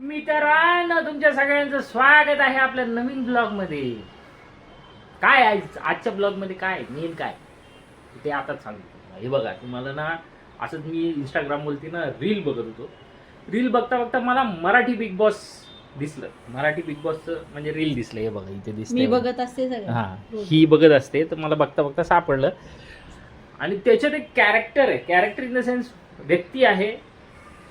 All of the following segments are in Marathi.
मित्रांनो तुमच्या सगळ्यांचं स्वागत आहे आपल्या नवीन ब्लॉगमध्ये. काय आहे? आजच्या ब्लॉगमध्ये काय मेन काय? ते आताच सांगतो हे बघा तुम्हाला ना असंच मी इंस्टाग्राम वरती ना रील बघत होतो. रील बघता बघता मला मराठी बिग बॉस दिसलं. मराठी बिग बॉसचं म्हणजे रील दिसलं हे बघा इथे मी दिसतंय बघत असते हा ही बघत असते तर मला बघता बघता सापडलं. आणि त्याच्यात एक कॅरेक्टर आहे. कॅरेक्टर इन द सेन्स व्यक्ती आहे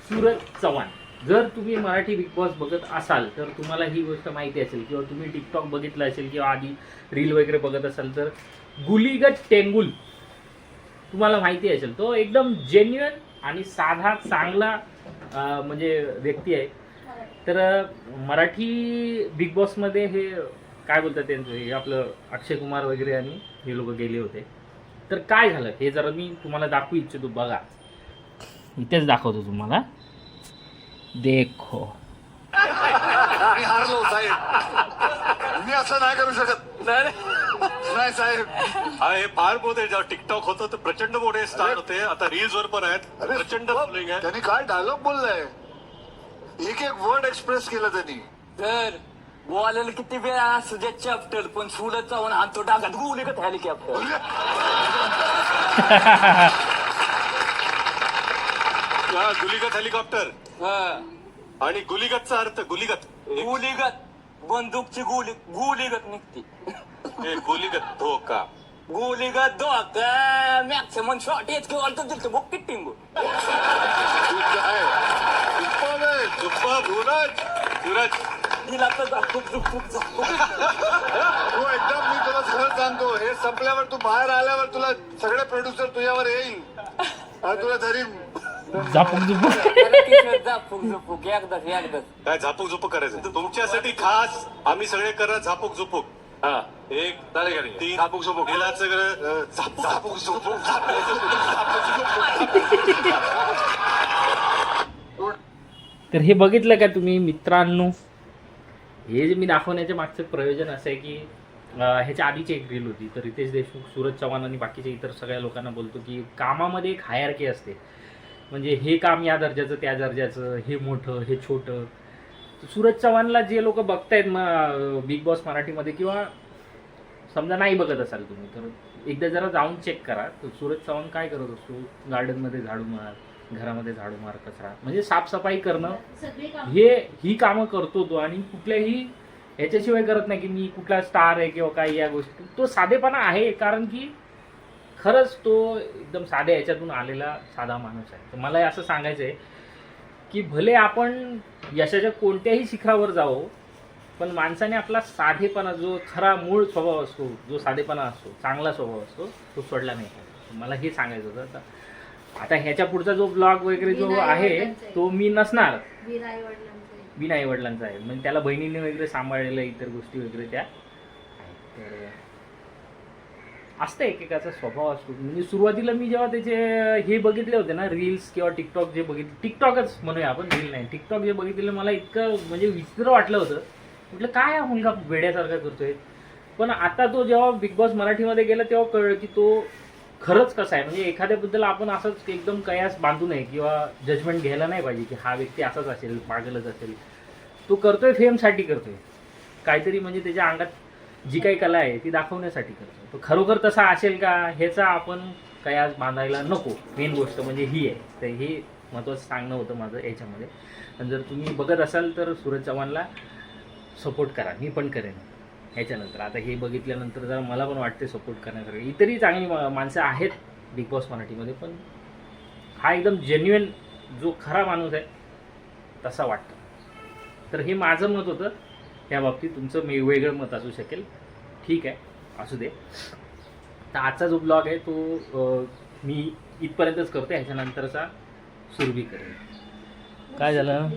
सूरज चव्हाण. जर तुम्ही मराठी बिग बॉस बघत असाल तर तुम्हाला ही गोष्ट माहिती असेल किंवा तुम्ही टिकटॉक बघितलं असेल किंवा आधी रील वगैरे बघत असाल तर गुलीगत टेंगुल तुम्हाला माहिती असेल. तो एकदम जेन्युअन आणि साधा चांगला म्हणजे व्यक्ती आहे. तर मराठी बिग बॉसमध्ये हे काय बोलतात त्यांचं हे आपलं अक्षय कुमार वगैरे आणि हे लोक गेले होते. तर काय झालं हे जरा मी तुम्हाला दाखवू इच्छितो बघा. इथेच दाखवतो तुम्हाला. देखो। मी हारलो साहेब. मी असं नाही करू शकत. नाही साहेब. हा हे फार मोठे जेव्हा टिकटॉक होतं तर प्रचंड मोठे स्टार होते. आता रील्स वर पण आहेत. अरे प्रचंड फॉलोइंग आहे. त्यांनी काय डायलॉग बोललाय? एक एक वर्ड एक्सप्रेस केलं त्यांनी. तर बोलायला किती वेळ असू द्या चॅप्टर पण सुलत जाऊन आणतो डागात गुली का हेलिकॉप्टर गुलीगत हेलिकॉप्टर आणि गुलीगतचा अर्थ गुलीगत. गुलीगत. बंदूकची गुली गुलीगत निघते. हे गुलीगत धोका. गुलीगत धोका. मॅक्सिमम शॉट येत किंवा बुक तर दाखव दुखूक जाऊ तू एकदम मी तुला खरं सांगतो. हे संपल्यावर तू बाहेर आल्यावर तुला सगळे प्रोड्युसर तुझ्यावर येईल. आणि तुला धरीन. झापूक झुपूक. झापूक झुपूक एकदाच एकदाच काय झापूक झुपूक करायचं? तर तुमच्यासाठी खास आम्ही सगळे करणार झापूक झुपूक. हा. एक चालेल का तीन झापूक झुपूक. गेला सगळं झापूक झापूक झुपूक. झापूक झुपूक, झापूक झुपूक. तर हे बघितलं का तुम्ही मित्रांनो? हे जे मी दाखवण्याच्या मागचं प्रयोजन असं आहे की अं, ह्याच्या आधीची एक रील होती. तर रितेश देशमुख सूरज चव्हाण आणि बाकीच्या इतर सगळ्या लोकांना बोलतो की कामामध्ये एक हायरकी असते. म्हणजे हे काम या दर्जाचं त्या दर्जाचं हे मोठं हे छोटं. सूरज चव्हाणला जे लोक बघतायत मग बिग बॉस मराठीमध्ये किंवा समजा नाही बघत असाल तुम्ही तर एकदा जरा जाऊन चेक करा. तर सूरज चव्हाण काय करत असतो? गार्डनमध्ये झाडू मार घरामध्ये झाडू मार कचरा. म्हणजे साफसफाई करणं हे ही कामं करतो तो आणि कुठल्याही ह्याच्याशिवाय करत नाही की मी कुठला स्टार आहे किंवा काय या गोष्टी. तो साधेपणा आहे कारण की खरंच तो एकदम साध्या ह्याच्यातून आलेला साधा माणूस आहे. तर मला असं सांगायचं आहे की भले आपण यशाच्या कोणत्याही शिखरावर जावो पण माणसाने आपला साधेपणा जो खरा मूळ स्वभाव असतो जो साधेपणा असतो चांगला स्वभाव असतो तो सोडला नाही. मला हे सांगायचं होतं. आता- आता ह्याच्या पुढचा जो ब्लॉग वगैरे जो आहे तो मी नसणार. बिना आई वडिलांचा आहे. म्हणजे त्याला बहिणीने वगैरे सांभाळलेलं इतर गोष्टी वगैरे त्या. तर असतं एकेकाचा स्वभाव असतो. म्हणजे सुरुवातीला मी जेव्हा त्याचे हे बघितले होते ना रील्स किंवा टिकटॉक जे बघितले टिकटॉकच म्हणूया आपण रील नाही. टिकटॉक जे बघितलेलं मला इतकं म्हणजे विचित्र वाटलं होतं. म्हटलं काय हा मुलगा वेड्यासारखा करतोय? पण आता तो जेव्हा बिग बॉस मराठीमध्ये गेला तेव्हा कळलं की तो खरंच कसा आहे. म्हणजे एखाद्याबद्दल आपण असंच एकदम कयास बांधू नये किंवा जजमेंट घ्यायला नाही पाहिजे की हा व्यक्ती असाच असेल पागलच असेल. तो करतोय फेमसाठी करतोय. काहीतरी म्हणजे त्याच्या अंगात जी काही कला आहे ती दाखवण्यासाठी करतो. तो खरोखर तसा असेल का? ह्याचा आपण कयास बांधायला नको. मेन गोष्ट म्हणजे ही आहे. तर हे महत्त्वाचं सांगणं होतं माझं याच्यामध्ये. आणि जर तुम्ही बघत असाल तर सूरज चव्हाणला सपोर्ट करा. मी पण करेन. ह्याच्यानंतर. आता हे बघितल्यानंतर जरा मला पण वाटते सपोर्ट करण्यासारखं. इतरही चांगली मा- माणसं आहेत बिग बॉस मराठीमध्ये पण हा एकदम जेन्युअन जो खरा माणूस आहे तसा वाटतो. तर हे माझं मत होतं. या बाबतीत तुमचं मे वेगळं मत असू शकेल. ठीक आहे. असू दे. तर आजचा जो ब्लॉग आहे तो मी इथपर्यंतच करतो ह्याच्यानंतरचा सुरू बी करेन काय झालं?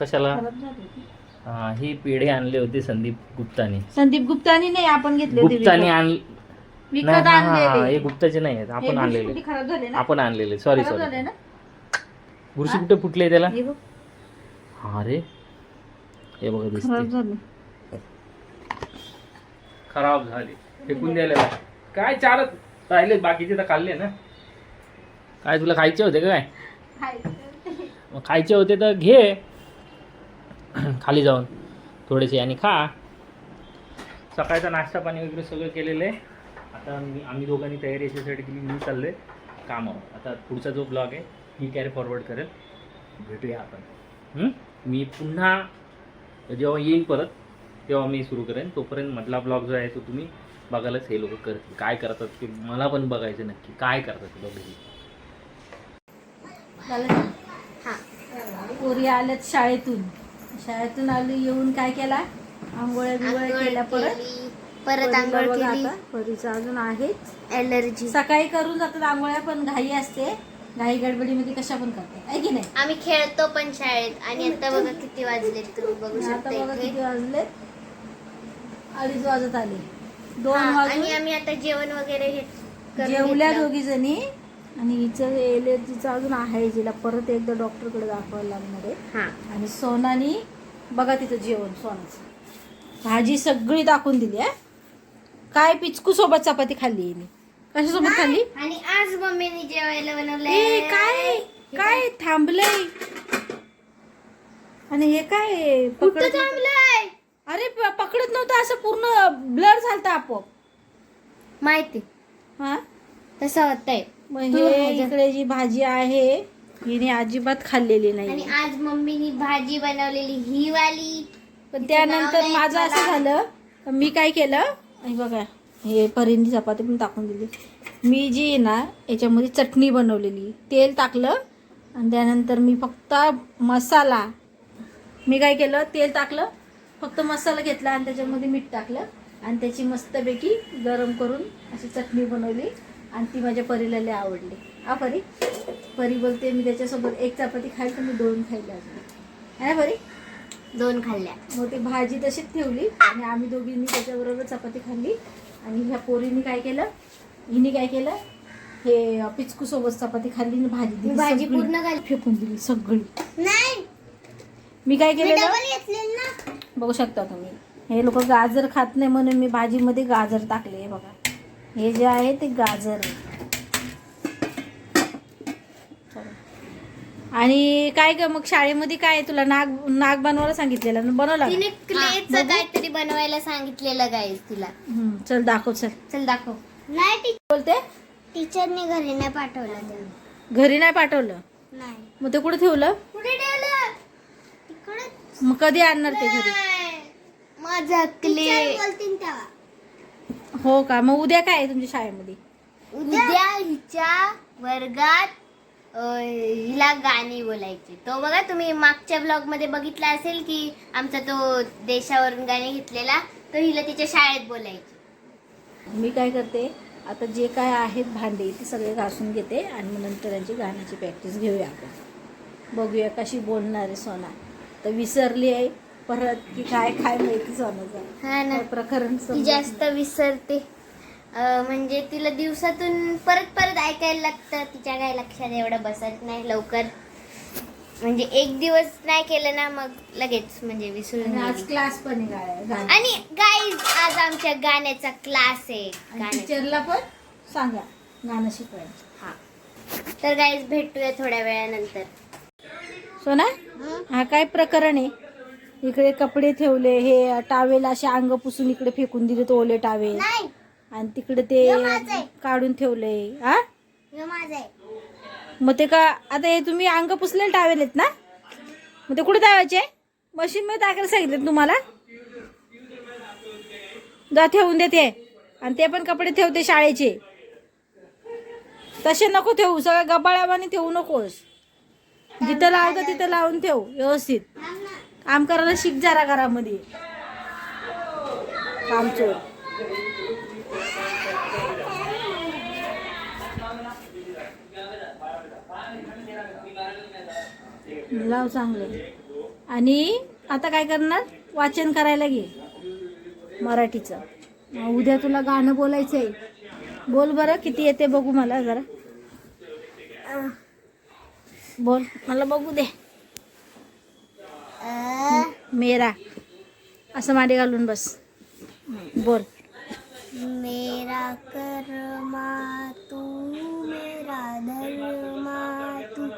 कशाला? हा, ही पेढे आणले होते संदीप गुप्ताने. संदीप गुप्तानी नाही आपण घेतले गुप्ताने विकत. आण विकत नाही, हा, गुप्ताचे नाही आहेत. आपण आणलेले. बिस्कुटी खराब झाले ना? आपण आणलेले. सॉरी सॉरी बुरशी कुठे फुटले त्याला? बघ, हा बघा खराब दिसते झाले. खराब झाले. फेकून द्यायला लागले. काय चार राहिले बाकीचे तर खाल्ले ना. काय तुला खायचे होते का काय? मग खायचे होते तर घे. खाली जाऊन. थोडेसे आणि खा. सकाळचा नाश्ता पाणी वगैरे सगळं केलेलं आहे. आता मी आम्ही दोघांनी तयारी याच्यासाठी केली मी चाललो आहे कामावर. आता पुढचा जो ब्लॉग आहे मी कॅरी फॉरवर्ड करेल. भेटूया आपण. हं? मी पुन्हा जेव्हा येईन परत तेव्हा मी सुरू करेन. तोपर्यंत मधला ब्लॉग जो आहे तो तुम्ही बघायलाच हे लोक करतील काय करतात ते मला पण बघायचं नक्की. काय करतात ते दोघेही झालं का? पोरी आल्यात शाळेतून. शाळेतून आली येऊन काय केला? आंघोळ्या बिंगोळ्या केल्या परत? परत आंघोळ केली. परीचं अजून आहेच. एलर्जी सकाळी करून जातात आंघोळ्या पण घाई असते. घाई गडबडीमध्ये कशा पण करतात. आहे की नाही? आम्ही खेळतो पण शाळेत. आणि आता बघा किती वाजले तुम्ही बघू आणि आता शकता बघा इथे. किती वाजले अडीच वाजत आले. दोन हा, वाजून आणि आम्ही आता जेवण वगैरे हे करून जेवल्या घेतलं. दोघी जणी आणि हिचं एलर्जीचं अजून आहे जिला. परत एकदा डॉक्टरकडे दाखवायला लागणार आहे. हा. आणि सोनानी बघा तिथं जेवण सोनाचं. भाजी सगळी टाकून दिली आहे काय पिचकू सोबत चपाती खाल्ली हिने कशासोबत खाल्ली? आणि आज मम्मीने जेवायला बनवलंय. काय? काय थांबलंय? आणि हे काय? कुठं पकडत. थांबलंय? अरे प- पकडत नव्हतं असं पूर्ण ब्लर झालतं आपोआप. माहिती. हा? तसं होतंय. मग तू हे इकडे जी भाजी आहे हिने अजिबात खाल्लेली आणि नाही आज मम्मीनी भाजी बनवलेली ही वाली. पण त्यानंतर माझं असं. झालं मी काय केलं? आणि बघा हे परिंदी चपाती पण टाकून दिली. मी जी आहे ना याच्यामध्ये चटणी बनवलेली. तेल टाकलं आणि त्यानंतर मी फक्त मसाला मी काय केलं तेल टाकलं फक्त मसाला घेतला आणि त्याच्यामध्ये मीठ टाकलं आणि त्याची मस्तपैकी गरम करून अशी चटणी बनवली आणि ती माझ्या परीला आवडली. हा परी? परी बोलते मी त्याच्यासोबत एक चपाती खाईल तर मी दोन खायला है ना परी? दोन खाल्ल्या. मग ती भाजी तशीच ठेवली आणि आम्ही दोघींनी त्याच्याबरोबर चपाती खाल्ली. आणि ह्या पोरीने काय केलं? हिने काय केलं? हे पिचकू सोबत चपाती खाल्ली भाजी दिली. भाजी सगळी. पूर्ण खाल्ली. फेकून दिली सगळी. नाही. मी काय मी केलेलं? डबल घेतलेली ना. बघू शकता तुम्ही. हे लोक गाजर खात नाही म्हणून मी भाजीमध्ये गाजर टाकले हे बघा. हे जे आहे ते गाजर आहे. आणि काय ग मग शाळेमध्ये काय तुला नाग नाग बनवायला सांगितलेलं ना? बनवला? तिने क्लेचं काहीतरी बनवायला सांगितलेलं गाईज तिला. हम्म, चल दाखव चल. चल दाखव. नाही बोलते? टीचरने घरी नाही पाठवलं ते. घरी नाही पाठवलं? नाही. मग ते कुठे ठेवलं? कुठे ठेवलं? तिकडे. मग कधी आणणार ते घरी? माझा क्ले बोलतील तेव्हा. हो का? मग उद्या काय आहे तुमच्या शाळेमध्ये? उद्या हिच्या वर्गात हिला गाणी बोलायची. तो बघा तुम्ही मागच्या ब्लॉगमध्ये बघितला असेल की आमचा तो देशावरून गाणी घेतलेला तो हिला तिच्या शाळेत बोलायची. मी काय करते आता जे काय आहेत भांडे ते सगळे घासून घेते आणि मग नंतर यांची गाण्याची प्रॅक्टिस घेऊया आपण. बघूया कशी बोलणार आहे सोना. तर विसरली आहे परत की काय काय माहिती सोनाचं. हा प्रकरण जास्त विसरते. म्हणजे तिला दिवसातून परत परत ऐकायला लागतं तिच्या काय लक्षात एवढं बसत नाही लवकर. म्हणजे एक दिवस नाही केलं ना मग लगेच म्हणजे विसरून आज गेली. क्लास पण. आणि गाईज आज आमच्या गाण्याचा क्लास आहे. गाण्याचा. टीचरला पण सांगा गाणं शिकवायचं. हा. तर गाईज भेटूया थोड्या वेळानंतर. सोना हा काय प्रकरण आहे? इकडे कपडे ठेवले हे टावेल असे अंग पुसून इकडे फेकून दिले तो ओले टावेल नाही. आणि तिकडे ते. काढून ठेवले. हा मग ते का आता हे तुम्ही अंग पुसलेले टावेल आहेत ना? मग ते कुठे टावायचे मशीन मध्ये टाकायला सांगितले तुम्हाला? जा ठेवून देते आणि ते पण कपडे ठेवते शाळेचे. तसे नको ठेवू सगळ्या गबाळावाने ठेवू नकोस. जिथं लावतं तिथं लावून ठेव व्यवस्थित. काम करायला शिक जरा घरामध्ये. काम चोर लाव चांगले. आणि आता काय करणार? वाचन करायला घे. मराठीचं. उद्या तुला गाणं बोलायचं आहे बोल बरं किती येते बघू मला जरा. बोल मला बघू दे. मेरा. असं माडी घालून बस. बोल. मेरा कर्मा तू मेरा धर्मा तू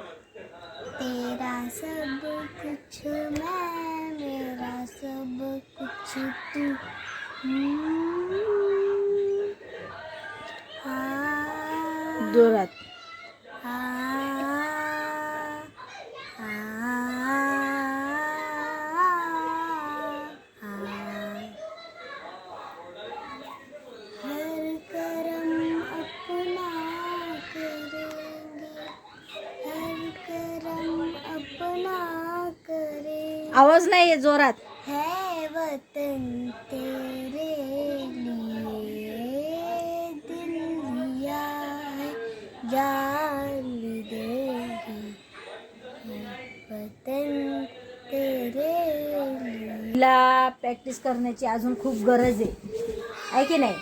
तेरा सब कुछ मैं कुछ तू। हम्म. आ, जोरात आवाज नाही आहे जोरात. है वतन तेरे लिए दिल लिया है जान भी देगी वतन तेरे तिला प्रॅक्टिस करण्याची अजून खूप गरज आहे. आहे की नाही?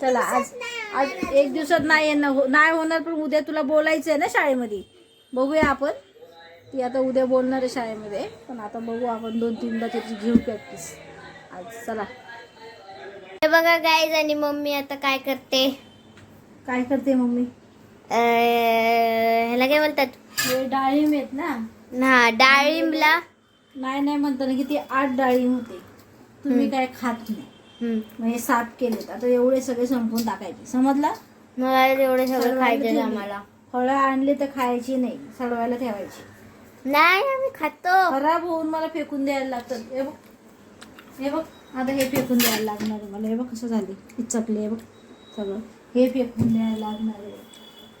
चला आज आज एक दिवसात नाही येणं हो नाही होणार पण उद्या तुला बोलायचं आहे ना शाळेमध्ये. बघूया आपण. ती आता उद्या बोलणार आहे शाळेमध्ये. पण आता बघू आपण दोन तीनदा त्याची घेऊ प्रॅक्टिस आज चला. हे बघा गाईज आणि मम्मी आता काय करते? काय करते मम्मी? अं, ह्याला काय म्हणतात? हे डाळिंब आहेत ना? ना डाळिंबला. नाही नाही म्हणताना की ते आठ डाळिंब होते. तुम्ही काय खात नाही. हम्म. मग हे साफ केलेत. आता एवढे सगळे संपून टाकायचे. समजला? मला एवढं सगळं खायचं. आम्हाला. फळं आणले तर खायची नाही. सडवायला ठेवायची. नाही आम्ही खातो. खराब होऊन मला फेकून द्यायला लागतात हे बघ. हे बघ. आता हे फेकून द्यायला लागणार आहे मला. हे बघ कसं झाले. इचकले हे बघ. सगळं. हे फेकून द्यायला लागणार आहे.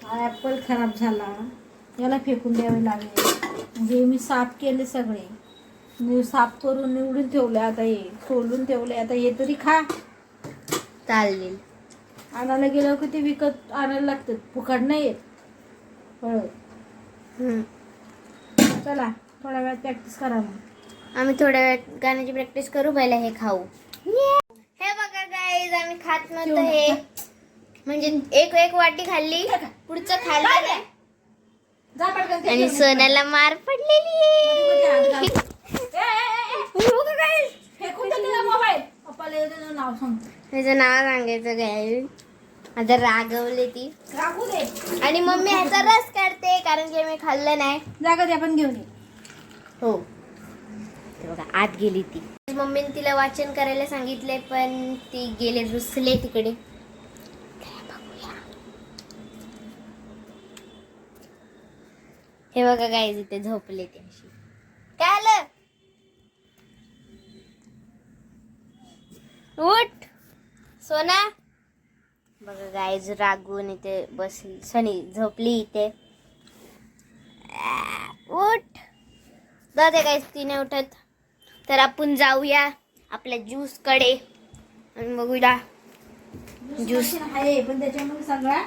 हा ॲपल खराब झाला. याला फेकून द्यावे लागेल. हे मी साफ केले सगळे. मी साफ करून निवडून ठेवले आता हे. सोलून ठेवले. आता हे तरी खा. चालेल. आणायला गेल्यावर की ते विकत आणायला लागतात. फुकट नाही येत. हम्म. चला थोड्या वेळात प्रॅक्टिस करा मग. आम्ही थोड्या वेळ गाण्याची प्रॅक्टिस करू पहिला हे खाऊ. हे बघा गाईज आम्ही खात नव्हतो हे. म्हणजे एक एक वाटी खाल्ली पुढचं खाल्लं आणि. सोन्याला मार पडलेली त्याचं नाव सांगायचं काय आता रागवले ती. राखू दे. आणि मम्मी ह्याचा रस काढते कारण की मी खाल्लं नाही. जागा दे आपण घेऊन ये. हो. ते बघा आत गेली ती. मम्मीने तिला वाचन करायला सांगितले पण ती गेले रुसले तिकडे. हे बघा काय तिथे झोपले ते अशी काय आलं? उठ! सोना! बघा गायज रागून इथे बसली सनी झोपली इथे. उठ. जाते काय तिने उठत. तर आपण जाऊया आपल्या ज्यूसकडे. आणि बघूया. ज्यूस आहे पण त्याच्यामध्ये सगळा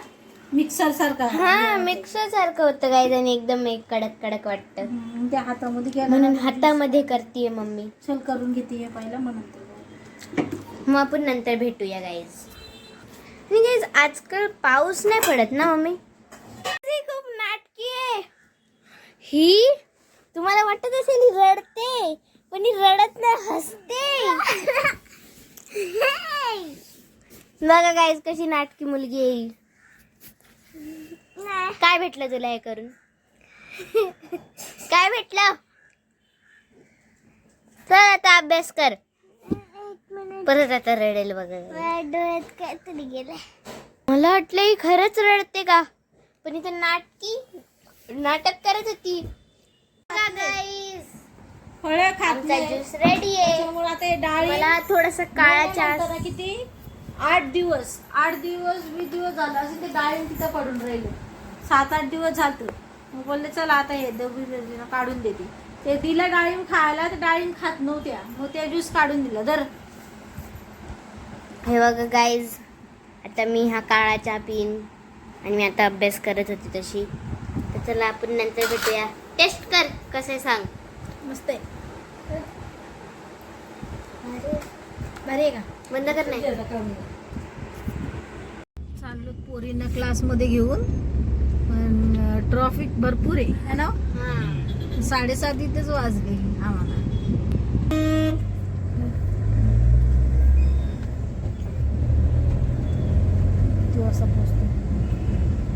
मिक्सर सारखा. हा मिक्सर सारखं होतं काय आणि एकदम एक कडक कडक वाटतं. त्या हातामध्ये म्हणून हातामध्ये करते मम्मी. चल करून घेते पहिला म्हणून. मग आपण नंतर भेटूया गाईज गाईज आजकाल पाऊस नाही पडत ना मम्मी? खूप नाटकी आहे. ही तुम्हाला वाटत असेल ही रडते पण ही रडत नाही हसते. बघा गाईज कशी नाटकी मुलगी आहे ही. काय भेटलं तुला हे करून? काय भेटलं? चल आता अभ्यास कर. परत आता रडेल बघा. डोळ्यात काहीतरी गेलं मला वाटलं ही खरंच रडते का? पण इथं नाटकी नाटक करत होती. फळं खात आमचा नाही. ज्यूस रेडी आहे. त्याच्यामुळे आता हे डाळी मला थोडस काळा चहा नंतर किती? आठ दिवस. आठ दिवस वीस दिवस झाला. असेल ते डाळिंब तिथं पडून राहिले. सात आठ दिवस झालं मग बोलले चला आता हे दबी काढून देते. ते दिलं डाळिंब खायला तर डाळिंब खात नव्हत्या. मग त्या ज्यूस काढून दिला. तर हे बघा गाईज आता मी हा काळा चहा पिईन. आणि मी आता अभ्यास करत होती तशी. तर चला आपण नंतर भेटूया. टेस्ट कर कसं आहे सांग. मस्त आहे. का? बंद कर नाही. चाललो पोरींना क्लासमध्ये घेऊन. पण ट्रॉफिक भरपूर आहे है ना? हा. साडेसात इथेच वाजले आम्हाला.